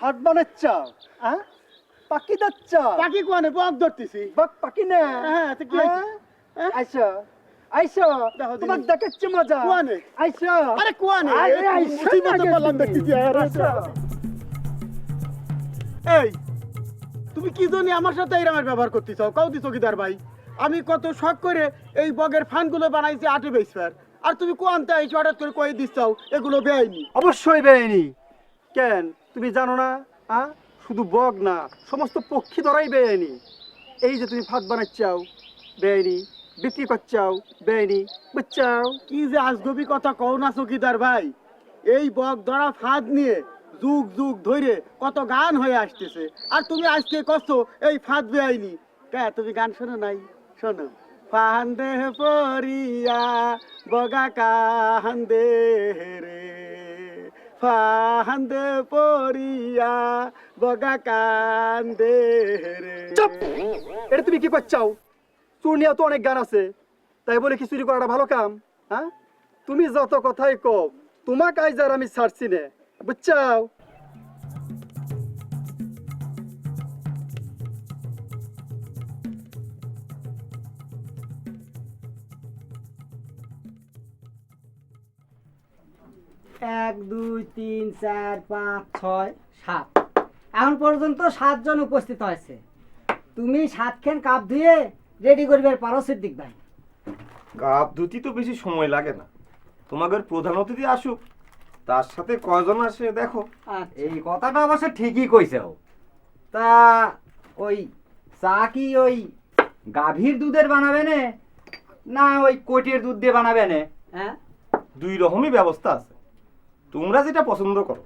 হাট বানাচ্ছা হ্যাঁ পাখি যাচ্ছা পাখি কোয়ানে বক ধরতেছি বাক পাখি না হ্যাঁ, তো কি হ্যাঁ? আইসা আইসা তোমার দেখাচ্ছে মজা কোয়ানে? আইসা আরে কোয়ানে আরে, আইসা মুসিবতে না পড়লাম দেখতেছি আরে, আচ্ছা। এই তুমি কি জানি আমার সাথে এইরকমের ব্যবহার করতেছ? কাউ দি চকিদার ভাই। আমি কত শখ করে এই বগের ফানগুলো বানাইছি আটে বেসফার আর তুমি কোয়ানতে আইছো হঠাৎ করে কয়ে দিচ্ছাও এগুলো বেআইনি? অবশ্যই বেআইনি। কেন? তুমি জানো না হ্যাঁ শুধু বগ না সমস্ত পক্ষী ধরাই বেআইনি। এই যে তুমি ভাত বানাচ্ছাও বেআইনি। বিক্রি করছাও বেআইনি। বুঝছাও? কি যে আজগবি কথা কও না চকিদার ভাই। এই বক ধরা ফাঁদ নিয়ে যুগ যুগ ধরে কত গান হয়ে আসতেছে। আর তুমি আজকে কষ্ট, এই ফাঁদ বেআইনি। কে, তুমি গান শোনো নাই? শোনো। ফান্দে পরিয়া বগা কান্দে রে। ফান্দে পরিয়া বগা কান্দে রে। চুপ! এটা তুমি কি করছাও? চুর্নিয়া তো অনেক গান আছে। তাই বলে কি চুরি করাটা ভালো কাম? হ্যাঁ? তুমি যত কথাই কও, তোমাক আইজ আর আমি ছাড়ছি না। বুঝছাও এক দুই তিন চার পাঁচ ছয় সাত। এখন পর্যন্ত সাতজন উপস্থিত হয়েছে। তুমি সাতখান কাপ ধুয়ে রেডি করবে পারো সিদ্দিক ভাই কাপ ধুতি তো বেশি সময় লাগে না। তোমাদের প্রধান অতিথি আসুক। তার সাথে কয়জন আসে দেখো? আচ্ছা। এই কথাটা অবশ্য ঠিকই কইছে তা ওই চা কি ওই গাভীর দুধের বানাবে নে? না ওই কোটির দুধ দিয়ে বানাবে নে? হ্যাঁ? দুই রকমই ব্যবস্থা আছে। তোমরা যেটা পছন্দ করো।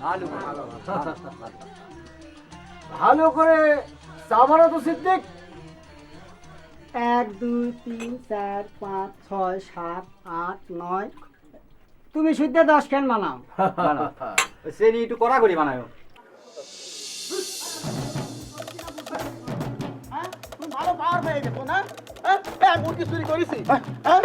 ভালো ভালো ভালো। করে সামানা তো সিদ্দিক এক দুই তিন চার পাঁচ ছয় সাত আট নয় তুমি শুদ্ধ দশ খান বানাও। ওই চেনি একটু কড়া করে বানায় হ্যাঁ? তুমি ভালো পাওয়ার পেয়ে গেছো না হ্যাঁ? এ, মুরগি চুরি করেছি হ্যাঁ?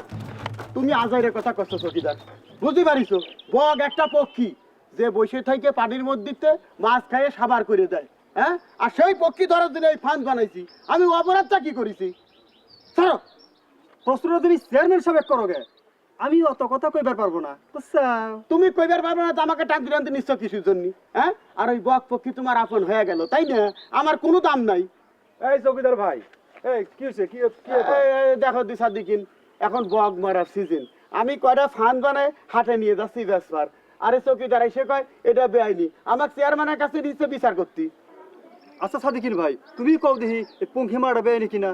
তুমি আজাইরের কথা করছ চকিদার বুঝতে পারিছো বগ একটা পক্ষী যে বসে থেকে পানির মধ্যে মাছ খাইয়ে সাবার করে দেয় হ্যাঁ? আর সেই পক্ষী ধরার জন্য এই ফান্ড বানাইছি। আমি অপরাধটা কি করেছি? ছাড়ো। প্রশ্নটা তুমি চেয়ারম্যান সাহেব করোগে। আমি অত কথা কইবার পারব না। তুমি কইবার পারবে না আমাকে টানতে টানতে নিশ্চয় কিছুর জন্য হ্যাঁ? আর ওই বক পক্ষী তোমার আপন হয়ে গেল তাই না? আমার কোনো দাম নাই। এই চৌকিদার ভাই এই কি হয়েছে কি দেখো দিশা দিকিন এখন বক মারার সিজন আমি কয়টা ফান বানায় হাটে নিয়ে যাচ্ছি বেসবার আরে। চৌকিদার এসে কয় এটা বেআইনি। আমার চেয়ারম্যানের কাছে নিচ্ছে বিচার করতি আচ্ছা সাদিকিন ভাই তুমি কও দেখি পঙ্খি মারা বেআইনি কিনা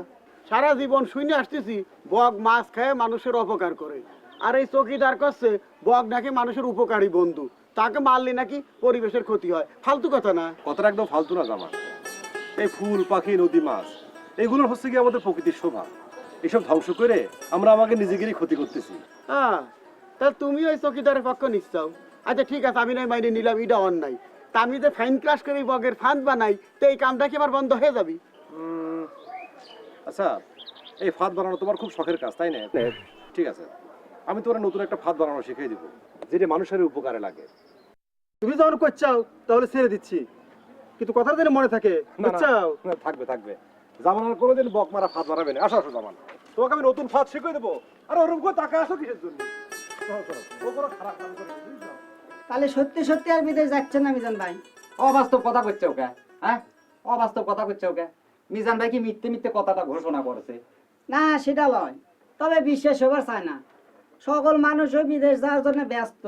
সারা জীবন শুনে আসতেছি বগ মাছ খায় মানুষের অপকার করে। আর এই চৌকিদার করছে বগ নাকি মানুষের উপকারী বন্ধু। তাকে মারলে নাকি পরিবেশের ক্ষতি হয়। ফালতু কথা না? কথাটা একদম ফালতু না জামা এই ফুল পাখি নদী মাছ এগুলো হচ্ছে কি আমাদের প্রকৃতির শোভা। এসব ধ্বংস করে আমরা আমাকে নিজেদেরই ক্ষতি করতেছি। হ্যাঁ তা তুমি ওই চৌকিদারের পক্ষ নিচ্ছাও আচ্ছা ঠিক আছে আমি নয় মাইনে নিলাম এটা অন্যায়। তা আমি যে ফাইন ক্লাস করে বগের ফান্ড বানাই তো এই কামটা কি আমার বন্ধ হয়ে যাবি? আচ্ছা এই ফাঁদ বানানো তোমার খুব শখের কাজ তাই না? ঠিক আছে। আমি তোমার নতুন একটা ফাঁদ বানানো শিখিয়ে দিব যেটা মানুষের উপকারে লাগে। তুমি যখন করছাও তাহলে ছেড়ে দিচ্ছি। কিন্তু কথাটা যেন মনে থাকে না, না, বুঝছাও? থাকবে থাকবে। জামানার কোনোদিন বক মারা ফাঁদ বানাবে না। আসো আসো জামান। তোমাকে আমি নতুন ফাঁদ শিখিয়ে দেবো। আর ওরকম করে টাকা আসো কিসের জন্য? ও কোনো খারাপ কাজ করে? তাহলে সত্যি সত্যি আর বিদেশ যাচ্ছেন না মিজান ভাই। অবাস্তব কথা করছে ওকে হ্যাঁ? অবাস্তব কথা করছে ওকে। মিজান ভাই কি মিথ্যে মিথ্যে কথাটা ঘোষণা করেছে? না সেটা নয় তবে বিশ্বাস হবার চায় না। সকল মানুষও বিদেশ যাওয়ার জন্য ব্যস্ত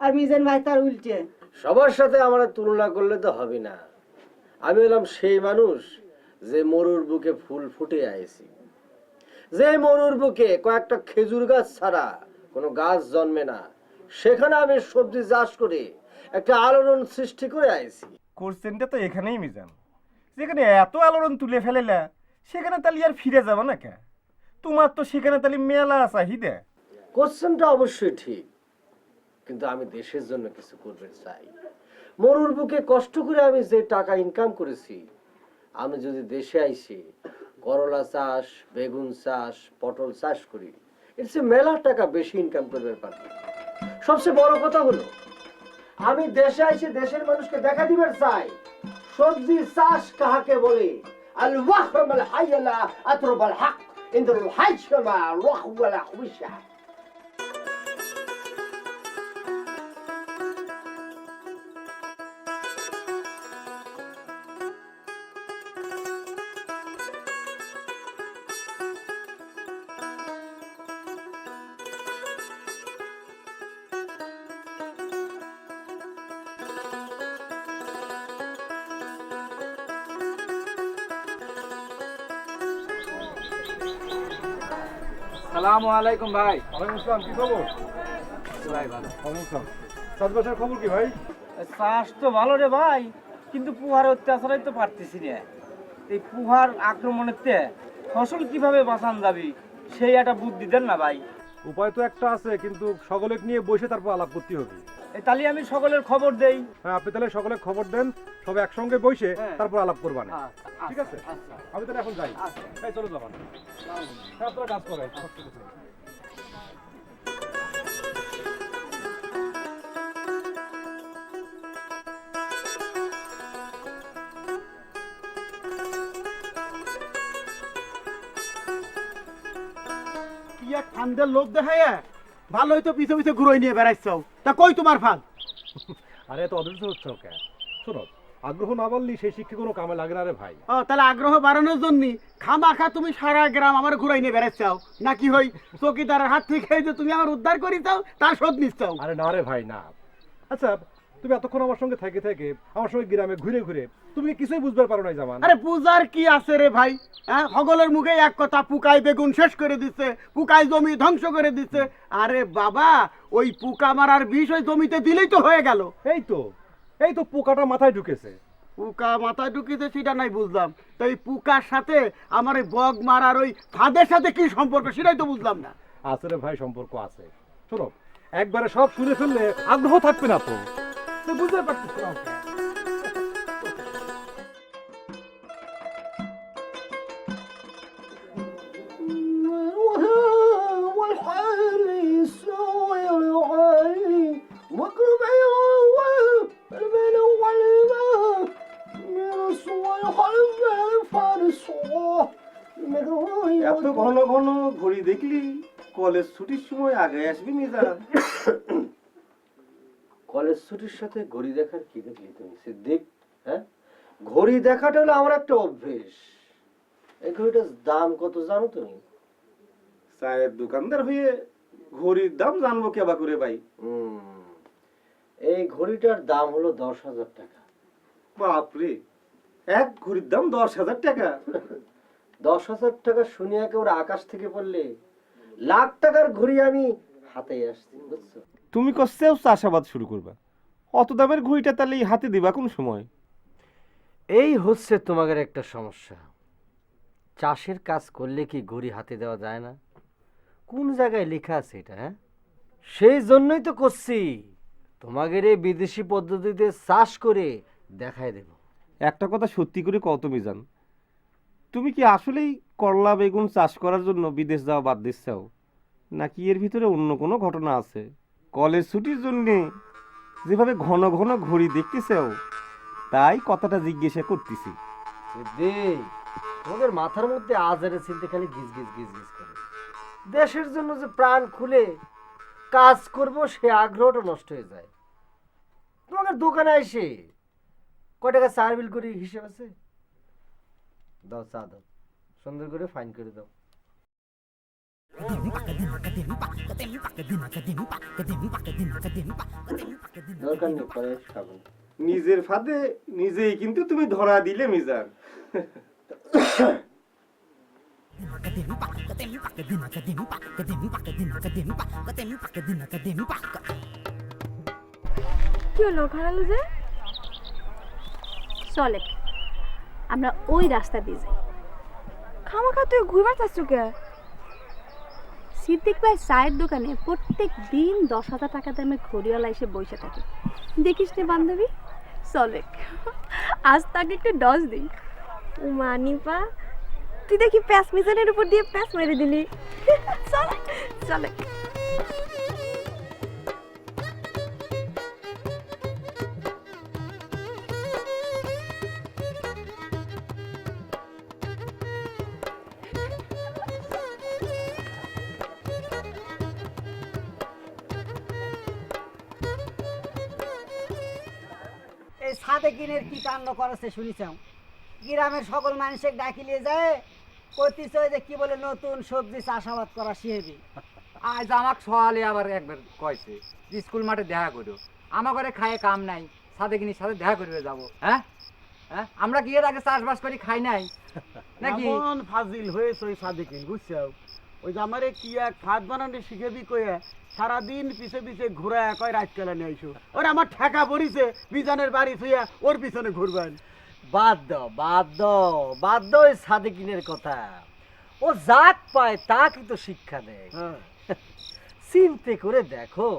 আর মিজান ভাই তার উল্টে। সবার সাথে আমার তুলনা করলে তো হবে না। আমি হলাম সেই মানুষ যে মরুর বুকে ফুল ফুটে আইছি। যে মরুর বুকে কয়েকটা খেজুর গাছ ছাড়া কোনো গাছ জন্মে না। সেখানে আমি সবজি চাষ করে একটা আলোড়ন সৃষ্টি করে আইছি। কোর্সেনটা তো এখানেই মিজান। যেখানে এত আলোড়ন তুলে ফেলেলা সেখানে তাহলে আর ফিরে যাবে না কে? তোমার তো সেখানে তাহলে মেলা চাহিদা কোশ্চেনটা অবশ্যই ঠিক কিন্তু আমি দেশের জন্য কিছু করতে চাই। মরুর বুকে কষ্ট করে আমি যে টাকা ইনকাম করেছি আমি যদি দেশে আইসি করলা চাষ বেগুন চাষ পটল চাষ করি এর চেয়ে মেলা টাকা বেশি ইনকাম করতে পারব। সবচেয়ে বড় কথা হলো, আমি দেশে আইসে দেশের মানুষকে দেখা দিবার চাই। সবজি চাষ কাহাকে বলে? আল ওয়াহমাল হাইয়ালা আতরবাল হাক, ইন্দ্রুল হাইশমা ওয়াহওয়ালা হুইশা সালামু আলাইকুম ভাই। ওয়ালাইকুম আসসালাম কি খবর? ভাই ভালো। ওয়ালাইকুম চাষবাসের খবর কি ভাই? চাষ তো ভালো রে ভাই কিন্তু পুহার অত্যাচারাই তো পারতেছি না এই পুহার আক্রমণের তে ফসল কীভাবে বাঁচান যাবি সেই একটা বুদ্ধি দেন না ভাই। উপায় তো একটা আছে কিন্তু সকলে নিয়ে বসে তারপর আলাপ করতে হবে তাহলে আমি সকলের খবর দেই। হ্যাঁ আপনি তাহলে সকলে খবর দেন সবাই একসঙ্গে বসে হ্যাঁ। তারপর আলাপ করবান আচ্ছা, ঠিক আছে? আমি তাহলে এখন যাই। এই চলো যাবান হ্যাঁ আপনারা কাজ করেন কষ্ট করতে হবে। কি এক ফান্দের লোভ দেখায় ভালোই তো পিছে পিছে ঘুরোই নিয়ে বেড়াইছ। তা কই তোমার ফান? আরে এত অদৃশ্য হচ্ছে ওকে শোনো আগ্রহ না বললি সেই শিক্ষা কোনো কামে লাগে না রে ভাই। ও তাহলে আগ্রহ বাড়ানোর জন্য খামাখা তুমি সারা গ্রাম আমার ঘুরাই নিয়ে বেড়াচ্ছাও নাকি হই চকিদারের হাত থেকে যে তুমি আমার উদ্ধার করি চাও তার শোধ নিচ্ছাও আরে না রে ভাই না। আচ্ছা তুমি এতক্ষণ আমার সঙ্গে থেকে থেকে আমার সঙ্গে গ্রামে ঘুরে ঘুরে তুমি কিছুই বুঝতে পারো না জামান। আরে পূজার কি আছে রে ভাই? হ্যাঁ হগলের মুখে এক কথা পুকায় বেগুন শেষ করে দিচ্ছে পুকায় জমি ধ্বংস করে দিচ্ছে আরে বাবা ওই পুকা মারার বিষ ওই জমিতে দিলেই তো হয়ে গেল। এই তো। এই তো পোকাটা মাথায় ঢুকেছে। পোকা মাথায় ঢুকেছে সেটা নাই বুঝলাম। তো এই পোকার সাথে আমার এই বগ মারার ওই ফাঁদের সাথে কি সম্পর্ক সেটাই তো বুঝলাম না। আছে রে ভাই সম্পর্ক আছে। শোনো একবারে সব শুনে ফেললে আগ্রহ থাকবে না তো। তো বুঝতে পারছিস এত ঘন ঘন ঘড়ি দেখলি কলেজ ছুটির সময় আগে আসবি মিজান কলেজ ছুটির সাথে ঘড়ি দেখার কি দেখলি তুমি? সিদ্দিক হ্যাঁ? ঘড়ি দেখাটা হলো আমার একটা অভ্যেস। এই ঘড়িটার দাম কত জানো তুমি? চায়ের দোকানদার হয়ে ঘড়ির দাম জানব কেবা করে ভাই। হুম, এই ঘড়িটার দাম হলো দশ হাজার টাকা। বাপরে এক ঘড়ির দাম দশ হাজার টাকা। দশ হাজার টাকা শুনে একেবারে আকাশ থেকে পড়লে লাখ টাকার ঘড়ি আমি হাতে আসছি বুঝছ? তুমি কষ্টেও চাষাবাদ শুরু করবা। অত দামের ঘড়িটা তাহলে হাতে দিবা কোন সময়? এই হচ্ছে তোমাদের একটা সমস্যা। চাষের কাজ করলে কি ঘড়ি হাতে দেওয়া যায় না? কোন জায়গায় লেখা আছে এটা হ্যাঁ? সেই জন্যই তো করছি। তোমাদের এই বিদেশি পদ্ধতিতে চাষ করে দেখায় দেব। একটা কথা সত্যি করে কত মিজান। তুমি কি আসলেই করলা বেগুন চাষ করার জন্য বিদেশ যাওয়া বাদ দিচ্ছাও? নাকি এর ভিতরে অন্য কোনো ঘটনা আছে? কলেজ ছুটির জন্যে যেভাবে ঘন ঘন ঘড়ি দেখতেছাও, তাই কথাটা জিজ্ঞাসা করতেছি। সিদ্দিক তোমাদের মাথার মধ্যে আজারে চিনতে খালি গিজ গিজ গিজ গিজ করে। দেশের জন্য যে প্রাণ খুলে কাজ করব, সে আগ্রহটা নষ্ট হয়ে যায়। তোমাদের দোকানে এসে কয় টাকা চার বিল করে হিসেব আছে? দাও চা দাও। সুন্দর করে ফাইন করে দাও। দরকার নেই পরে খাব। নিজের ফাঁদে নিজেই কিন্তু তুমি ধরা দিলে মিজান। কি হলো খারালো যে? চলে আমরা ওই রাস্তা দিয়ে যাই। খামাখা তুই ঘুরবার চাচ্ছ কে? সিদ্দিক ভাই চায়ের দোকানে প্রত্যেক দিন দশ হাজার টাকা দামে ঘড়িওয়ালা এসে বসে থাকে। দেখিস নে বান্ধবী চলে আজ তাকে একটু ডস দিই। মানিপা তুই দেখি প্যাস মিজানের উপর দিয়ে প্যাস মেরে দিলি। চলে চলে এই সাদে কিনের কি কাণ্ড করেছে শুনিছাম গ্রামের সকল মানুষের ডাকি নিয়ে যায় কতিস যে কি বলে নতুন সবজি চাষাবাদ করা শিখবি। আজ আমাক সকালে আবার একবার কইছে যে স্কুল মাঠে দেখা করো আমার ঘরে খায় কাম নাই সাথে কিনির সাথে দেখা করবে যাব। হ্যাঁ? হ্যাঁ? আমরা কি এর আগে চাষবাস করি খাই নাই? নাকি? ফাজিল হয়েছে ওই সাদিকিন বুঝছ ওই যে আমারে কি এক ফাঁদ বানানো শিখেবি কয়ে সারাদিন পিছে পিছে ঘুরায় কয় রাত কেলা নিয়ে আইসো? ওরা আমার ঠেকা পড়িছে বিজানের বাড়ি থুইয়া ওর পিছনে ঘুরবেন। বাদ দাও বাদ দাও বাদ দাও ওই সাদেকিনের কথা। ও যাক পায় তা কিন্তু শিক্ষা দেয়। হ্যাঁ। চিন্তে করে দেখো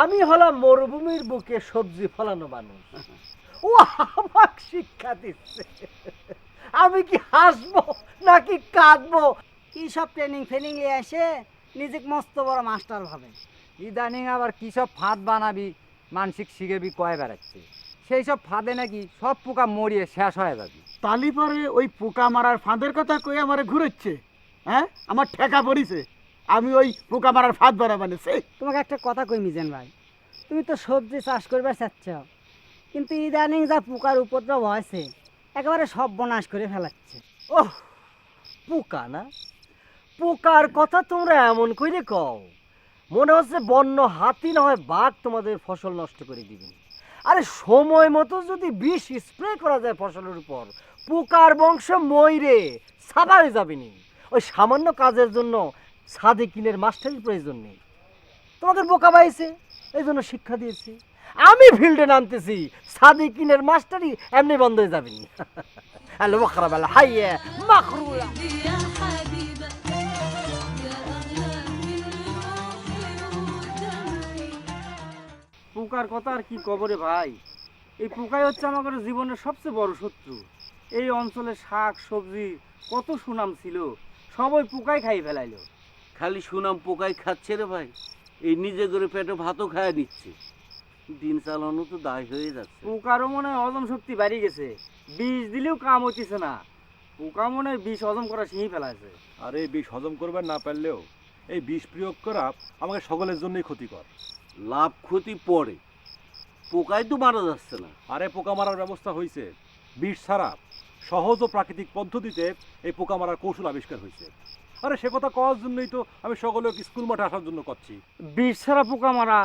আমি হলাম মরুভূমির বুকে সবজি ফলানো মানুষ। ও আমাক শিক্ষা দিচ্ছে। আমি কি হাসবো নাকি কাঁদবো? কি সব ট্রেনিং ফেনিং নিয়ে এসে নিজেকে মস্ত বড় মাস্টার ভাবে। ইদানিং আবার কি সব ফাঁদ বানাবি মানসিক শিখেবি কয় বেড়াচ্ছে। সেই সব ফাঁদে নাকি সব পোকা মরিয়ে শেষ হয়ে যাবি। তালি পরে ওই পোকা মারার ফাঁদের কথা কই আমার ঘুরেচ্ছে হ্যাঁ? আমার ঠেকা পড়িছে। আমি ওই পোকা মারার ফাঁদ বানাবানে সেই তোমাকে একটা কথা কই মিজেন ভাই তুমি তো সবজি চাষ করবে চাচ্ছ কিন্তু ইদানিং যা পোকার উপদ্রব হয়েছে একেবারে সব বনাশ করে ফেলাচ্ছে। ওহ পোকা না? পোকার কথা তোমরা এমন করে কও। মনে হচ্ছে বন্য হাতি না হয় বাঘ তোমাদের ফসল নষ্ট করে দিবে। আরে সময় মতো যদি বিষ স্প্রে করা যায় ফসলের উপর, পোকার বংশ ময়রে সাদা হয়ে যাবে নি। ওই সামান্য কাজের জন্য সাদে কিনের মাস্টারের প্রয়োজন নেই। তোমাদের বোকা পাইছে এই জন্য শিক্ষা দিয়েছি। আমি ফিল্ডে নামতেছি সাদিকিনের মাস্টারই এমনি বন্ধ হয়ে যাবে নি। হ্যালো, বকরা বেলা, হাইয়ে মাকরুলা পোকার কথা আর কি কবরে ভাই? এই পোকাই হচ্ছে আমাদের জীবনের সবচেয়ে বড় শত্রু। এই অঞ্চলে শাক সবজি কত সুনাম ছিল সবাই পোকাই খাই ফেলাইলো। খালি সুনাম পোকাই খাচ্ছে রে ভাই। এই নিজে করে পেটে ভাতও খায় নিচ্ছে। দিন চালানো তো দায় হয়ে যাচ্ছে। পোকারও মনে হয় হজম শক্তি বাড়ি গেছে। বিষ দিলেও কাম হচ্ছে না। পোকা মনে হয় বিষ হজম করা শিখে ফেলাছে আর এই বিষ হজম করবেন না পারলেও এই বিষ প্রয়োগ করা আমাকে সকলের জন্যই ক্ষতিকর। লাভ ক্ষতি পড়ে। পোকায় তো মারা যাচ্ছে না। আরে পোকা মারার ব্যবস্থা হয়েছে বিষ ছাড়া সহজ ও প্রাকৃতিক পদ্ধতিতে এই পোকা মারার কৌশল আবিষ্কার হয়েছে আরে সে কথা কওয়ার জন্যই তো আমি সকলে স্কুল মাঠে আসার জন্য করছি বিষ ছাড়া পোকা মারা